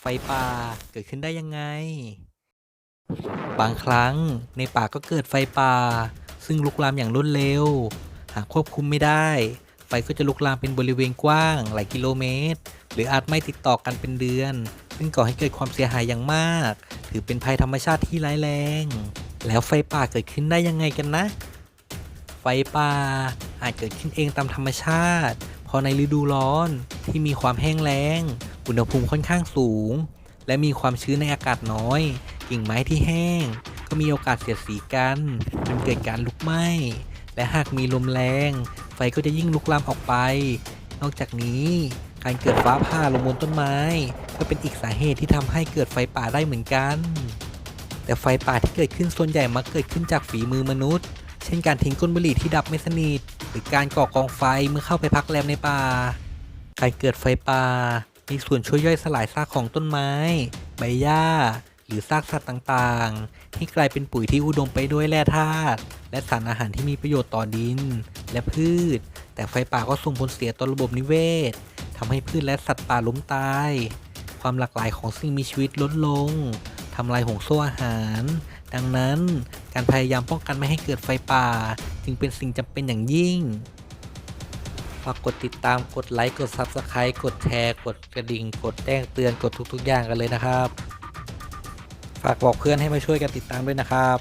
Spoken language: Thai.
ไฟป่าเกิดขึ้นได้ยังไง บางครั้งในป่าก็เกิดไฟป่า ซึ่งลุกลามอย่างรวดเร็ว หากควบคุมไม่ได้ ไฟก็จะลุกลามเป็นบริเวณกว้าง หลายกิโลเมตร หรืออาจไม่ติดต่อกันเป็นเดือน ซึ่งก่อให้เกิดความเสียหายอย่างมาก ถือเป็นภัยธรรมชาติที่ร้ายแรง แล้วไฟป่าเกิดขึ้นได้ยังไงกันนะ ไฟป่าอาจเกิดขึ้นเองตามธรรมชาติ พอในฤดูร้อนที่มีความแห้งแล้ง อุณหภูมิค่อนข้างสูง และมีความชื้นในอากาศน้อย กิ่งไม้ที่แห้ง ก็มีโอกาสเสียดสีกันจนเกิดการลุกไหม้ และหากมีลมแรง ไฟก็จะยิ่งลุกลามออกไป นอกจากนี้การเกิดฟ้าผ่าลงบนต้นไม้ ก็เป็นอีกสาเหตุที่ทำให้เกิดไฟป่าได้เหมือนกัน แต่ไฟป่าที่เกิดขึ้นส่วนใหญ่มักเกิดขึ้นจากฝีมือมนุษย์ ช่นการทิ้งก้นบุหรี่ที่ดับไม่สนิท หรือการก่อกองไฟเมื่อเข้าไปพักแรมในป่า การเกิดไฟป่า มีส่วนช่วยย่อยสลายซากของต้นไม้ ใบหญ้า หรือซากสัตว์ต่างๆ ให้กลายเป็นปุ๋ยที่อุดมไปด้วยแร่ธาตุและสารอาหารที่มีประโยชน์ต่อดิน และพืช แต่ไฟป่าก็ส่งผลเสียต่อระบบนิเวศทำให้พืชและสัตว์ป่าล้มตาย ความหลากหลายของสิ่งมีชีวิตลดลงทำลายห่วงโซ่อาหาร ดังนั้นการพยายามป้องกันไม่ให้เกิดไฟป่า จึงเป็นสิ่งจำเป็นอย่างยิ่งฝากกดติดตามกดไลค์กด Subscribe กดแชร์กดกระดิ่ง กดแจ้งเตือนกดทุกๆอย่างกันเลยนะครับ ฝากบอกเพื่อนให้มาช่วยกันติดตามด้วยนะครับ